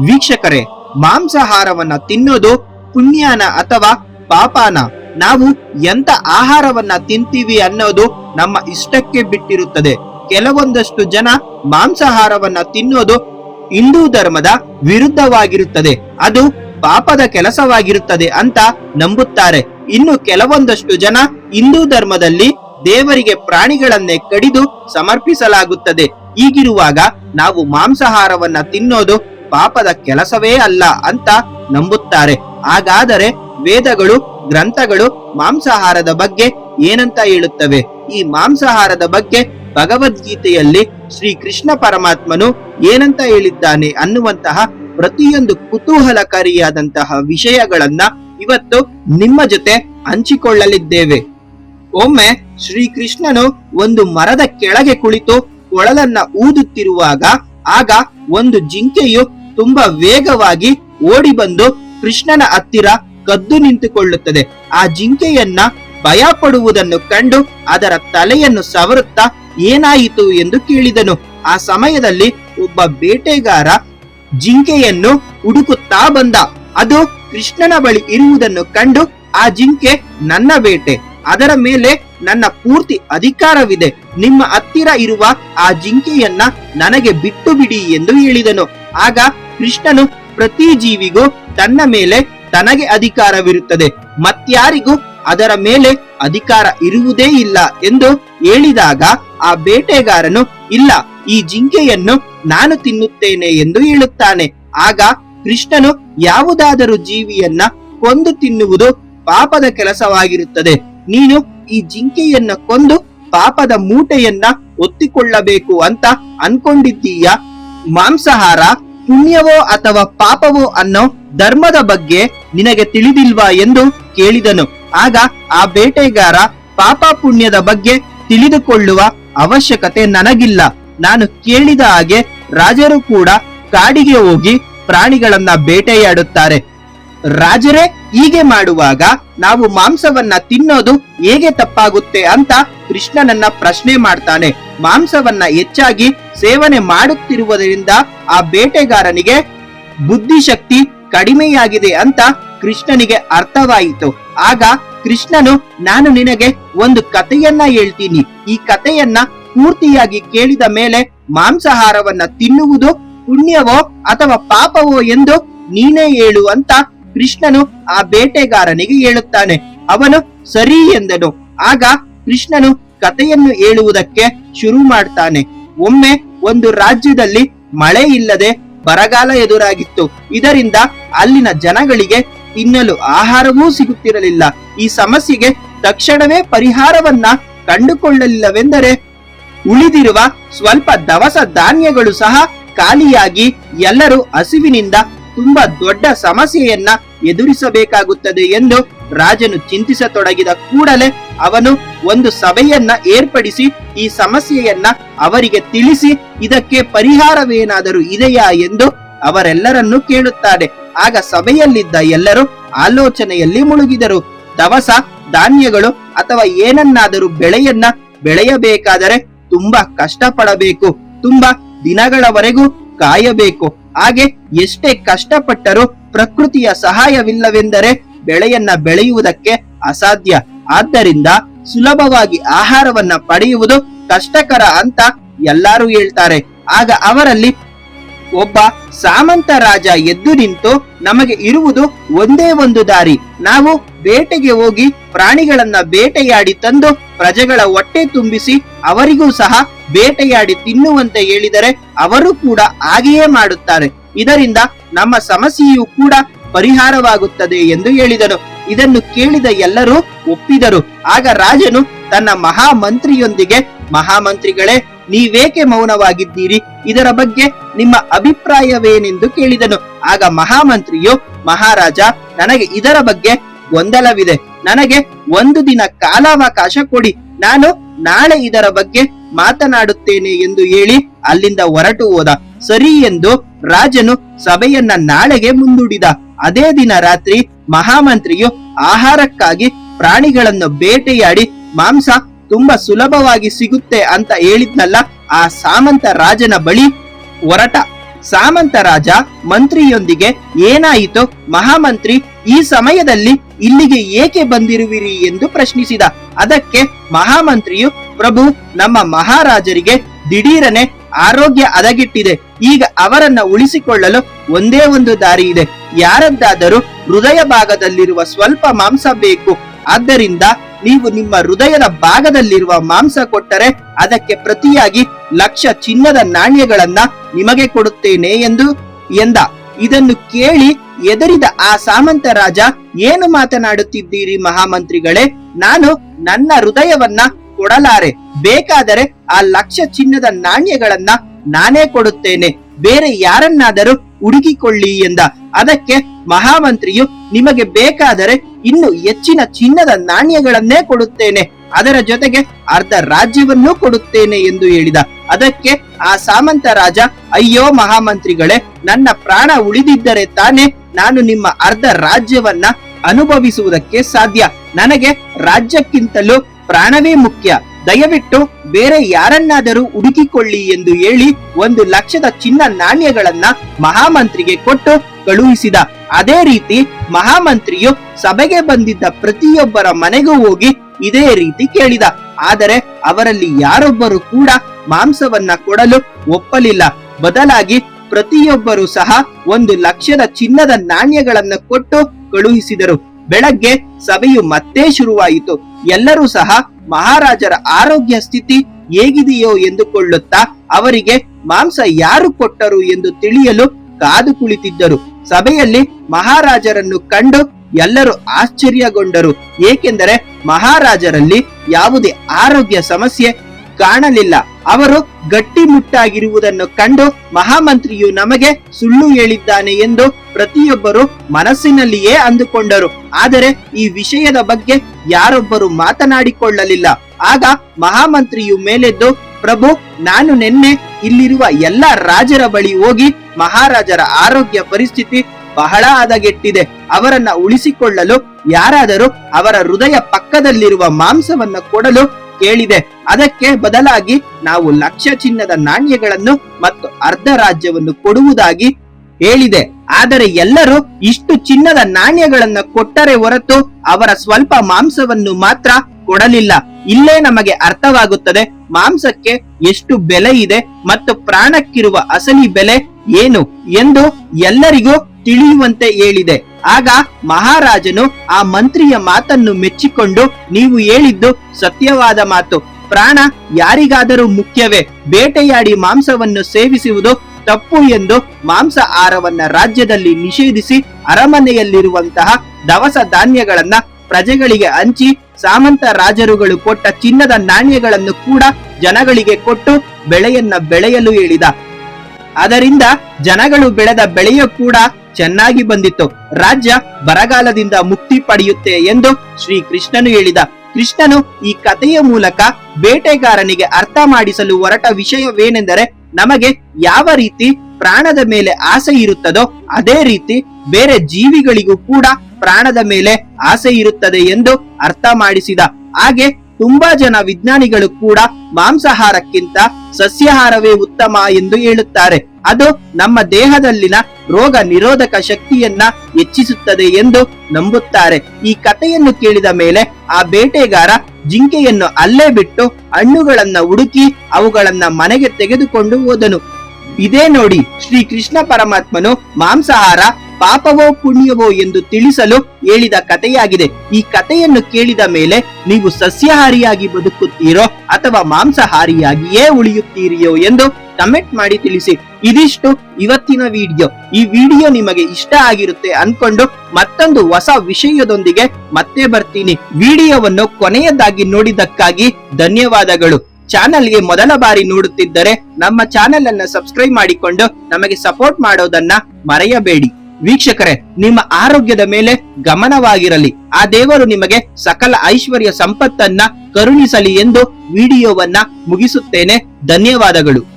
ವೀಕ್ಷಕರೇ, ಮಾಂಸಾಹಾರವನ್ನ ತಿನ್ನೋದು ಪುಣ್ಯಾನ ಅಥವಾ ಪಾಪಾನ? ನಾವು ಎಂತ ಆಹಾರವನ್ನ ತಿಂತೀವಿ ಅನ್ನೋದು ನಮ್ಮ ಇಷ್ಟಕ್ಕೆ ಬಿಟ್ಟಿರುತ್ತದೆ. ಕೆಲವೊಂದಷ್ಟು ಜನ ಮಾಂಸಾಹಾರವನ್ನ ತಿನ್ನೋದು ಹಿಂದೂ ಧರ್ಮದ ವಿರುದ್ಧವಾಗಿರುತ್ತದೆ. ಅದು ಪಾಪದ ಕೆಲಸವಾಗಿರುತ್ತದೆ ಅಂತ ನಂಬುತ್ತಾರೆ. ಇನ್ನು ಕೆಲವೊಂದಷ್ಟು ಜನ ಹಿಂದೂ ಧರ್ಮದಲ್ಲಿ ದೇವರಿಗೆ ಪ್ರಾಣಿಗಳನ್ನೇ ಕಡಿದು ಸಮರ್ಪಿಸಲಾಗುತ್ತದೆ. ಹೀಗಿರುವಾಗ ನಾವು ಮಾಂಸಾಹಾರವನ್ನ ತಿನ್ನೋದು ಪಾಪದ ಕೆಲಸವೇ ಅಲ್ಲ ಅಂತ ನಂಬುತ್ತಾರೆ. ಹಾಗಾದರೆ ವೇದಗಳು, ಗ್ರಂಥಗಳು ಮಾಂಸಾಹಾರದ ಬಗ್ಗೆ ಏನಂತ ಹೇಳುತ್ತವೆ? ಈ ಮಾಂಸಾಹಾರದ ಬಗ್ಗೆ ಭಗವದ್ಗೀತೆಯಲ್ಲಿ ಶ್ರೀ ಕೃಷ್ಣ ಪರಮಾತ್ಮನು ಏನಂತ ಹೇಳಿದ್ದಾನೆ ಅನ್ನುವಂತಹ ಪ್ರತಿಯೊಂದು ಕುತೂಹಲಕಾರಿಯಾದಂತಹ ವಿಷಯಗಳನ್ನ ಇವತ್ತು ನಿಮ್ಮ ಜೊತೆ ಹಂಚಿಕೊಳ್ಳಲಿದ್ದೇವೆ. ಒಮ್ಮೆ ಶ್ರೀಕೃಷ್ಣನು ಒಂದು ಮರದ ಕೆಳಗೆ ಕುಳಿತು ಕೊಳಲನ್ನ ಊದುತ್ತಿರುವಾಗ ಆಗ ಒಂದು ಜಿಂಕೆಯು ತುಂಬಾ ವೇಗವಾಗಿ ಓಡಿ ಬಂದು ಕೃಷ್ಣನ ಹತ್ತಿರ ಕದ್ದು ನಿಂತುಕೊಳ್ಳುತ್ತದೆ. ಆ ಜಿಂಕೆಯನ್ನ ಭಯ ಪಡುವುದನ್ನು ಕಂಡು ಅದರ ತಲೆಯನ್ನು ಸವರುತ್ತಾ ಏನಾಯಿತು ಎಂದು ಕೇಳಿದನು. ಆ ಸಮಯದಲ್ಲಿ ಒಬ್ಬ ಬೇಟೆಗಾರ ಜಿಂಕೆಯನ್ನು ಹುಡುಕುತ್ತಾ ಬಂದ. ಅದು ಕೃಷ್ಣನ ಬಳಿ ಇರುವುದನ್ನು ಕಂಡು ಆ ಜಿಂಕೆ ನನ್ನ ಬೇಟೆ, ಅದರ ಮೇಲೆ ನನ್ನ ಪೂರ್ತಿ ಅಧಿಕಾರವಿದೆ. ನಿಮ್ಮ ಹತ್ತಿರ ಇರುವ ಆ ಜಿಂಕೆಯನ್ನ ನನಗೆ ಬಿಟ್ಟು ಬಿಡಿ ಎಂದು ಹೇಳಿದನು. ಆಗ ಕೃಷ್ಣನು ಪ್ರತಿ ಜೀವಿಗೂ ತನ್ನ ಮೇಲೆ ತನಗೆ ಅಧಿಕಾರವಿರುತ್ತದೆ. ಮತ್ಯಾರಿಗೂ ಅದರ ಮೇಲೆ ಅಧಿಕಾರ ಇರುವುದೇ ಇಲ್ಲ ಎಂದು ಹೇಳಿದಾಗ ಆ ಬೇಟೆಗಾರನು, ಇಲ್ಲ, ಈ ಜಿಂಕೆಯನ್ನು ನಾನು ತಿನ್ನುತ್ತೇನೆ ಎಂದು ಹೇಳುತ್ತಾನೆ. ಆಗ ಕೃಷ್ಣನು ಯಾವುದಾದರೂ ಜೀವಿಯನ್ನ ಕೊಂದು ತಿನ್ನುವುದು ಪಾಪದ ಕೆಲಸವಾಗಿರುತ್ತದೆ. ನೀನು ಈ ಜಿಂಕೆಯನ್ನ ಕೊಂದು ಪಾಪದ ಮೂಟೆಯನ್ನ ಒತ್ತಿಕೊಳ್ಳಬೇಕು ಅಂತ ಅನ್ಕೊಂಡಿದ್ದೀಯ? ಮಾಂಸಾಹಾರ ಪುಣ್ಯವೋ ಅಥವಾ ಪಾಪವೋ ಅನ್ನೋ ಧರ್ಮದ ಬಗ್ಗೆ ನಿನಗೆ ತಿಳಿದಿಲ್ವಾ ಎಂದು ಕೇಳಿದನು. ಆಗ ಆ ಬೇಟೆಗಾರ ಪಾಪ ಪುಣ್ಯದ ಬಗ್ಗೆ ತಿಳಿದುಕೊಳ್ಳುವ ಅವಶ್ಯಕತೆ ನನಗಿಲ್ಲ. ನಾನು ಕೇಳಿದ ಹಾಗೆ ರಾಜರು ಕೂಡ ಕಾಡಿಗೆ ಹೋಗಿ ಪ್ರಾಣಿಗಳನ್ನ ಬೇಟೆಯಾಡುತ್ತಾರೆ. ರಾಜರೇ, ಹೀಗೆ ಮಾಡುವಾಗ ನಾವು ಮಾಂಸವನ್ನ ತಿನ್ನೋದು ಹೇಗೆ ತಪ್ಪಾಗುತ್ತೆ ಅಂತ ಕೃಷ್ಣನನ್ನ ಪ್ರಶ್ನೆ ಮಾಡ್ತಾನೆ. ಮಾಂಸವನ್ನ ಹೆಚ್ಚಾಗಿ ಸೇವನೆ ಮಾಡುತ್ತಿರುವುದರಿಂದ ಆ ಬೇಟೆಗಾರನಿಗೆ ಬುದ್ಧಿಶಕ್ತಿ ಕಡಿಮೆಯಾಗಿದೆ ಅಂತ ಕೃಷ್ಣನಿಗೆ ಅರ್ಥವಾಯಿತು. ಆಗ ಕೃಷ್ಣನು, ನಾನು ನಿನಗೆ ಒಂದು ಕಥೆಯನ್ನ ಹೇಳ್ತೀನಿ. ಈ ಕಥೆಯನ್ನ ಪೂರ್ತಿಯಾಗಿ ಕೇಳಿದ ಮೇಲೆ ಮಾಂಸಾಹಾರವನ್ನ ತಿನ್ನುವುದು ಪುಣ್ಯವೋ ಅಥವಾ ಪಾಪವೋ ಎಂದು ನೀನೇ ಹೇಳು ಅಂತ ಕೃಷ್ಣನು ಆ ಬೇಟೆಗಾರನಿಗೆ ಹೇಳುತ್ತಾನೆ. ಅವನು, ಸರಿ ಎಂದನು. ಆಗ ಕೃಷ್ಣನು ಕಥೆಯನ್ನು ಹೇಳುವುದಕ್ಕೆ ಶುರು ಮಾಡ್ತಾನೆ. ಒಮ್ಮೆ ಒಂದು ರಾಜ್ಯದಲ್ಲಿ ಮಳೆ ಇಲ್ಲದೆ ಬರಗಾಲ ಎದುರಾಗಿತ್ತು. ಇದರಿಂದ ಅಲ್ಲಿನ ಜನಗಳಿಗೆ ತಿನ್ನಲು ಆಹಾರವೂ ಸಿಗುತ್ತಿರಲಿಲ್ಲ. ಈ ಸಮಸ್ಯೆಗೆ ತಕ್ಷಣವೇ ಪರಿಹಾರವನ್ನ ಕಂಡುಕೊಳ್ಳಲಿಲ್ಲವೆಂದರೆ ಉಳಿದಿರುವ ಸ್ವಲ್ಪ ದವಸ ಧಾನ್ಯಗಳು ಸಹ ಖಾಲಿಯಾಗಿ ಎಲ್ಲರೂ ಹಸಿವಿನಿಂದ ತುಂಬಾ ದೊಡ್ಡ ಸಮಸ್ಯೆಯನ್ನ ಎದುರಿಸಬೇಕಾಗುತ್ತದೆ ಎಂದು ರಾಜನು ಚಿಂತಿಸತೊಡಗಿದ ಕೂಡಲೇ ಅವನು ಒಂದು ಸಭೆಯನ್ನ ಏರ್ಪಡಿಸಿ ಈ ಸಮಸ್ಯೆಯನ್ನ ಅವರಿಗೆ ತಿಳಿಸಿ ಇದಕ್ಕೆ ಪರಿಹಾರವೇನಾದರೂ ಇದೆಯಾ ಎಂದು ಅವರೆಲ್ಲರನ್ನು ಕೇಳುತ್ತಾನೆ ಆಗ ಸಭೆಯಲ್ಲಿದ್ದ ಎಲ್ಲರೂ ಆಲೋಚನೆಯಲ್ಲಿ ಮುಳುಗಿದರು. ದವಸ, ಧಾನ್ಯಗಳು ಅಥವಾ ಏನನ್ನಾದರೂ ಬೆಳೆಯನ್ನ ಬೆಳೆಯಬೇಕಾದರೆ ತುಂಬಾ ಕಷ್ಟಪಡಬೇಕು. ತುಂಬಾ ದಿನಗಳವರೆಗೂ ಕಾಯಬೇಕು. ಹಾಗೆ ಎಷ್ಟೇ ಕಷ್ಟಪಟ್ಟರೂ ಪ್ರಕೃತಿಯ ಸಹಾಯವಿಲ್ಲವೆಂದರೆ ಬೆಳೆಯನ್ನ ಬೆಳೆಯುವುದಕ್ಕೆ ಅಸಾಧ್ಯ. ಆದ್ದರಿಂದ ಸುಲಭವಾಗಿ ಆಹಾರವನ್ನ ಪಡೆಯುವುದು ಕಷ್ಟಕರ ಅಂತ ಎಲ್ಲರೂ ಹೇಳ್ತಾರೆ. ಆಗ ಅವರಲ್ಲಿ ಒಬ್ಬ ಸಾಮಂತ ರಾಜ ಎದ್ದು ನಿಂತು ನಮಗೆ ಇರುವುದು ಒಂದೇ ಒಂದು ದಾರಿ. ನಾವು ಬೇಟೆಗೆ ಹೋಗಿ ಪ್ರಾಣಿಗಳನ್ನ ಬೇಟೆಯಾಡಿ ತಂದು ಪ್ರಜೆಗಳ ಹೊಟ್ಟೆ ತುಂಬಿಸಿ ಅವರಿಗೂ ಸಹ ಬೇಟೆಯಾಡಿ ತಿನ್ನುವಂತೆ ಹೇಳಿದರೆ ಅವರು ಕೂಡ ಹಾಗೆಯೇ ಮಾಡುತ್ತಾರೆ. ಇದರಿಂದ ನಮ್ಮ ಸಮಸ್ಯೆಯೂ ಕೂಡ ಪರಿಹಾರವಾಗುತ್ತದೆ ಎಂದು ಹೇಳಿದನು. ಇದನ್ನು ಕೇಳಿದ ಎಲ್ಲರೂ ಒಪ್ಪಿದರು. ಆಗ ರಾಜನು ತನ್ನ ಮಹಾಮಂತ್ರಿಯೊಂದಿಗೆ, ಮಹಾಮಂತ್ರಿಗಳೇ, ನೀವೇಕೆ ಮೌನವಾಗಿದ್ದೀರಿ? ಇದರ ಬಗ್ಗೆ ನಿಮ್ಮ ಅಭಿಪ್ರಾಯವೇನೆಂದು ಕೇಳಿದನು. ಆಗ ಮಹಾಮಂತ್ರಿಯು, ಮಹಾರಾಜ, ನನಗೆ ಇದರ ಬಗ್ಗೆ ಗೊಂದಲವಿದೆ. ನನಗೆ ಒಂದು ದಿನ ಕಾಲಾವಕಾಶ ಕೊಡಿ. ನಾನು ನಾಳೆ ಇದರ ಬಗ್ಗೆ ಮಾತನಾಡುತ್ತೇನೆ ಎಂದು ಹೇಳಿ ಅಲ್ಲಿಂದ ಹೊರಟು ಹೋದ. ಸರಿ ಎಂದು ರಾಜನು ಸಭೆಯನ್ನ ನಾಳೆಗೆ ಮುಂದೂಡಿದ. ಅದೇ ದಿನ ರಾತ್ರಿ ಮಹಾಮಂತ್ರಿಯು ಆಹಾರಕ್ಕಾಗಿ ಪ್ರಾಣಿಗಳನ್ನು ಬೇಟೆಯಾಡಿ ಮಾಂಸ ತುಂಬಾ ಸುಲಭವಾಗಿ ಸಿಗುತ್ತೆ ಅಂತ ಹೇಳಿದ್ನಲ್ಲ ಆ ಸಾಮಂತ ರಾಜನ ಬಳಿ ಹೊರಟ ಸಾಮಂತ ರಾಜ ಮಂತ್ರಿಯೊಂದಿಗೆ ಏನಾಯಿತು ಮಹಾಮಂತ್ರಿ ಈ ಸಮಯದಲ್ಲಿ ಇಲ್ಲಿಗೆ ಏಕೆ ಬಂದಿರುವಿರಿ ಎಂದು ಪ್ರಶ್ನಿಸಿದ. ಅದಕ್ಕೆ ಮಹಾಮಂತ್ರಿಯು ಪ್ರಭು ನಮ್ಮ ಮಹಾರಾಜರಿಗೆ ದಿಢೀರನೆ ಆರೋಗ್ಯ ಹದಗೆಟ್ಟಿದೆ. ಈಗ ಅವರನ್ನ ಉಳಿಸಿಕೊಳ್ಳಲು ಒಂದೇ ಒಂದು ದಾರಿ ಇದೆ. ಯಾರದ್ದಾದರೂ ಹೃದಯ ಭಾಗದಲ್ಲಿರುವ ಸ್ವಲ್ಪ ಮಾಂಸ ಬೇಕು. ಆದ್ದರಿಂದ ನೀವು ನಿಮ್ಮ ಹೃದಯದ ಭಾಗದಲ್ಲಿರುವ ಮಾಂಸ ಕೊಟ್ಟರೆ ಅದಕ್ಕೆ ಪ್ರತಿಯಾಗಿ ಲಕ್ಷ ಚಿನ್ನದ ನಾಣ್ಯಗಳನ್ನ ನಿಮಗೆ ಕೊಡುತ್ತೇನೆ ಎಂದು ಎಂದ. ಇದನ್ನು ಕೇಳಿ ಎದರಿದ ಆ ಸಾಮಂತ ರಾಜ, ಏನು ಮಾತನಾಡುತ್ತಿದ್ದೀರಿ ಮಹಾಮಂತ್ರಿಗಳೇ? ನಾನು ನನ್ನ ಹೃದಯವನ್ನ ಕೊಡಲಾರೆ. ಬೇಕಾದರೆ ಆ ಲಕ್ಷ ಚಿನ್ನದ ನಾಣ್ಯಗಳನ್ನ ನಾನೇ ಕೊಡುತ್ತೇನೆ. ಬೇರೆ ಯಾರನ್ನಾದರೂ ಹುಡುಕಿಕೊಳ್ಳಿ ಎಂದ. ಅದಕ್ಕೆ ಮಹಾಮಂತ್ರಿಯು, ನಿಮಗೆ ಬೇಕಾದರೆ ಇನ್ನು ಹೆಚ್ಚಿನ ಚಿನ್ನದ ನಾಣ್ಯಗಳನ್ನೇ ಕೊಡುತ್ತೇನೆ. ಅದರ ಜೊತೆಗೆ ಅರ್ಧ ರಾಜ್ಯವನ್ನೂ ಕೊಡುತ್ತೇನೆ ಎಂದು ಹೇಳಿದ. ಅದಕ್ಕೆ ಆ ಸಾಮಂತ ರಾಜ, ಅಯ್ಯೋ ಮಹಾಮಂತ್ರಿಗಳೇ, ನನ್ನ ಪ್ರಾಣ ಉಳಿದಿದ್ದರೆ ತಾನೇ ನಾನು ನಿಮ್ಮ ಅರ್ಧ ರಾಜ್ಯವನ್ನ ಅನುಭವಿಸುವುದಕ್ಕೆ ಸಾಧ್ಯ. ನನಗೆ ರಾಜ್ಯಕ್ಕಿಂತಲೂ ಪ್ರಾಣವೇ ಮುಖ್ಯ. ದಯವಿಟ್ಟು ಬೇರೆ ಯಾರನ್ನಾದರೂ ಹುಡುಕಿಕೊಳ್ಳಿ ಎಂದು ಹೇಳಿ ಒಂದು ಲಕ್ಷದ ಚಿನ್ನ ನಾಣ್ಯಗಳನ್ನ ಮಹಾಮಂತ್ರಿಗೆ ಕೊಟ್ಟು ಕಳುಹಿಸಿದ. ಅದೇ ರೀತಿ ಮಹಾಮಂತ್ರಿಯು ಸಭೆಗೆ ಬಂದಿದ್ದ ಪ್ರತಿಯೊಬ್ಬರ ಮನೆಗೂ ಹೋಗಿ ಇದೇ ರೀತಿ ಕೇಳಿದ. ಆದರೆ ಅವರಲ್ಲಿ ಯಾರೊಬ್ಬರು ಕೂಡ ಮಾಂಸವನ್ನ ಕೊಡಲು ಒಪ್ಪಲಿಲ್ಲ. ಬದಲಾಗಿ ಪ್ರತಿಯೊಬ್ಬರು ಸಹ ಒಂದು ಲಕ್ಷದ ಚಿನ್ನದ ನಾಣ್ಯಗಳನ್ನ ಕೊಟ್ಟು ಕಳುಹಿಸಿದರು. ಬೆಳಗ್ಗೆ ಸಭೆಯು ಮತ್ತೆ ಶುರುವಾಯಿತು. ಎಲ್ಲರೂ ಸಹ ಮಹಾರಾಜರ ಆರೋಗ್ಯ ಸ್ಥಿತಿ ಹೇಗಿದೆಯೋ ಎಂದುಕೊಳ್ಳುತ್ತಾ ಅವರಿಗೆ ಮಾಂಸ ಯಾರು ಕೊಟ್ಟರು ಎಂದು ತಿಳಿಯಲು ಕಾದು ಕುಳಿತಿದ್ದರು. ಸಭೆಯಲ್ಲಿ ಮಹಾರಾಜರನ್ನು ಕಂಡು ಎಲ್ಲರೂ ಆಶ್ಚರ್ಯಗೊಂಡರು. ಏಕೆಂದರೆ ಮಹಾರಾಜರಲ್ಲಿ ಯಾವುದೇ ಆರೋಗ್ಯ ಸಮಸ್ಯೆ ಕಾಣಲಿಲ್ಲ. ಅವರು ಗಟ್ಟಿಮುಟ್ಟಾಗಿರುವುದನ್ನು ಕಂಡು ಮಹಾಮಂತ್ರಿಯು ನಮಗೆ ಸುಳ್ಳು ಹೇಳಿದ್ದಾನೆ ಎಂದು ಪ್ರತಿಯೊಬ್ಬರು ಮನಸ್ಸಿನಲ್ಲಿಯೇ ಅಂದುಕೊಂಡರು. ಆದರೆ ಈ ವಿಷಯದ ಬಗ್ಗೆ ಯಾರೊಬ್ಬರು ಮಾತನಾಡಿಕೊಳ್ಳಲಿಲ್ಲ. ಆಗ ಮಹಾಮಂತ್ರಿಯು ಮೇಲೆದ್ದು, ಪ್ರಭು, ನಾನು ನಿನ್ನೆ ಇಲ್ಲಿರುವ ಎಲ್ಲ ರಾಜರ ಬಳಿ ಹೋಗಿ ಮಹಾರಾಜರ ಆರೋಗ್ಯ ಪರಿಸ್ಥಿತಿ ಬಹಳ ಹದಗೆಟ್ಟಿದೆ. ಅವರನ್ನ ಉಳಿಸಿಕೊಳ್ಳಲು ಯಾರಾದರೂ ಅವರ ಹೃದಯ ಪಕ್ಕದಲ್ಲಿರುವ ಮಾಂಸವನ್ನ ಕೊಡಲು ಕೇಳಿದೆ. ಅದಕ್ಕೆ ಬದಲಾಗಿ ನಾವು ಲಕ್ಷ ಚಿನ್ನದ ನಾಣ್ಯಗಳನ್ನು ಮತ್ತು ಅರ್ಧ ರಾಜ್ಯವನ್ನು ಕೊಡುವುದಾಗಿ ಹೇಳಿದೆ. ಆದರೆ ಎಲ್ಲರೂ ಇಷ್ಟು ಚಿನ್ನದ ನಾಣ್ಯಗಳನ್ನು ಕೊಟ್ಟರೆ ಹೊರತು ಅವರ ಸ್ವಲ್ಪ ಮಾಂಸವನ್ನು ಮಾತ್ರ ಕೊಡಲಿಲ್ಲ. ಇಲ್ಲೇ ನಮಗೆ ಅರ್ಥವಾಗುತ್ತದೆ ಮಾಂಸಕ್ಕೆ ಎಷ್ಟು ಬೆಲೆ ಇದೆ ಮತ್ತು ಪ್ರಾಣಕ್ಕಿರುವ ಅಸಲಿ ಬೆಲೆ ಏನು ಎಂದು ಎಲ್ಲರಿಗೂ ತಿಳಿಯುವಂತೆ ಹೇಳಿದೆ. ಆಗ ಮಹಾರಾಜನು ಆ ಮಂತ್ರಿಯ ಮಾತನ್ನು ಮೆಚ್ಚಿಕೊಂಡು ನೀವು ಹೇಳಿದ್ದು ಸತ್ಯವಾದ ಮಾತು. ಪ್ರಾಣ ಯಾರಿಗಾದರೂ ಮುಖ್ಯವೇ? ಬೇಟೆಯಾಡಿ ಮಾಂಸವನ್ನು ಸೇವಿಸುವುದು ತಪ್ಪು ಎಂದು ಮಾಂಸ ಆಹಾರವನ್ನ ರಾಜ್ಯದಲ್ಲಿ ನಿಷೇಧಿಸಿ ಅರಮನೆಯಲ್ಲಿರುವಂತಹ ದವಸ ಧಾನ್ಯಗಳನ್ನ ಪ್ರಜೆಗಳಿಗೆ ಹಂಚಿ ಸಾಮಂತ ರಾಜರುಗಳು ಕೊಟ್ಟ ಚಿನ್ನದ ನಾಣ್ಯಗಳನ್ನು ಕೂಡ ಜನಗಳಿಗೆ ಕೊಟ್ಟು ಬೆಳೆಯನ್ನ ಬೆಳೆಯಲು ಹೇಳಿದ. ಅದರಿಂದ ಜನಗಳು ಬೆಳೆದ ಬೆಳೆಯೂ ಕೂಡ ಚೆನ್ನಾಗಿ ಬಂದಿತ್ತು. ರಾಜ್ಯ ಬರಗಾಲದಿಂದ ಮುಕ್ತಿ ಪಡೆಯುತ್ತೆ ಎಂದು ಶ್ರೀ ಕೃಷ್ಣನು ಹೇಳಿದ. ಕೃಷ್ಣನು ಈ ಕಥೆಯ ಮೂಲಕ ಬೇಟೆಗಾರನಿಗೆ ಅರ್ಥ ಮಾಡಿಸಲು ಹೊರಟ ವಿಷಯವೇನೆಂದರೆ ನಮಗೆ ಯಾವ ರೀತಿ ಪ್ರಾಣದ ಮೇಲೆ ಆಸೆ ಇರುತ್ತದೋ ಅದೇ ರೀತಿ ಬೇರೆ ಜೀವಿಗಳಿಗೂ ಕೂಡ ಪ್ರಾಣದ ಮೇಲೆ ಆಸೆ ಇರುತ್ತದೆ ಎಂದು ಅರ್ಥ ಮಾಡಿಸಿದ. ಹಾಗೆ ತುಂಬಾ ಜನ ವಿಜ್ಞಾನಿಗಳು ಕೂಡ ಮಾಂಸಾಹಾರಕ್ಕಿಂತ ಸಸ್ಯಾಹಾರವೇ ಉತ್ತಮ ಎಂದು ಹೇಳುತ್ತಾರೆ. ಅದು ನಮ್ಮ ದೇಹದಲ್ಲಿನ ರೋಗ ನಿರೋಧಕ ಶಕ್ತಿಯನ್ನ ಹೆಚ್ಚಿಸುತ್ತದೆ ಎಂದು ನಂಬುತ್ತಾರೆ. ಈ ಕಥೆಯನ್ನು ಕೇಳಿದ ಮೇಲೆ ಆ ಬೇಟೆಗಾರ ಜಿಂಕೆಯನ್ನು ಅಲ್ಲೇ ಬಿಟ್ಟು ಹಣ್ಣುಗಳನ್ನ ಹುಡುಕಿ ಅವುಗಳನ್ನ ಮನೆಗೆ ತೆಗೆದುಕೊಂಡು ಹೋದನು. ಇದೇ ನೋಡಿ ಶ್ರೀ ಕೃಷ್ಣ ಪರಮಾತ್ಮನು ಮಾಂಸಾಹಾರ ಪಾಪವೋ ಪುಣ್ಯವೋ ಎಂದು ತಿಳಿಸಲು ಹೇಳಿದ ಕಥೆಯಾಗಿದೆ. ಈ ಕಥೆಯನ್ನು ಕೇಳಿದ ಮೇಲೆ ನೀವು ಸಸ್ಯಾಹಾರಿಯಾಗಿ ಬದುಕುತ್ತೀರೋ ಅಥವಾ ಮಾಂಸಾಹಾರಿಯಾಗಿಯೇ ಉಳಿಯುತ್ತೀರಿಯೋ ಎಂದು ಕಮೆಂಟ್ ಮಾಡಿ ತಿಳಿಸಿ. ಇದಿಷ್ಟು ಇವತ್ತಿನ ವಿಡಿಯೋ ಈ ವಿಡಿಯೋ ನಿಮಗೆ ಇಷ್ಟ ಆಗಿರುತ್ತೆ ಅನ್ಕೊಂಡು ಮತ್ತೊಂದು ಹೊಸ ವಿಷಯದೊಂದಿಗೆ ಮತ್ತೆ ಬರ್ತೀನಿ. ವಿಡಿಯೋವನ್ನು ಕೊನೆಯದಾಗಿ ನೋಡಿದ್ದಕ್ಕಾಗಿ ಧನ್ಯವಾದಗಳು. ಚಾನೆಲ್ಗೆ ಮೊದಲ ಬಾರಿ ನೋಡುತ್ತಿದ್ದರೆ ನಮ್ಮ ಚಾನೆಲ್ ಅನ್ನ ಸಬ್ಸ್ಕ್ರೈಬ್ ಮಾಡಿಕೊಂಡು ನಮಗೆ ಸಪೋರ್ಟ್ ಮಾಡೋದನ್ನ ಮರೆಯಬೇಡಿ. ವೀಕ್ಷಕರೇ, ನಿಮ್ಮ ಆರೋಗ್ಯದ ಮೇಲೆ ಗಮನವಾಗಿರಲಿ. ಆ ದೇವರು ನಿಮಗೆ ಸಕಲ ಐಶ್ವರ್ಯ ಸಂಪತ್ತನ್ನ ಕರುಣಿಸಲಿ ಎಂದು ವಿಡಿಯೋವನ್ನ ಮುಗಿಸುತ್ತೇನೆ. ಧನ್ಯವಾದಗಳು.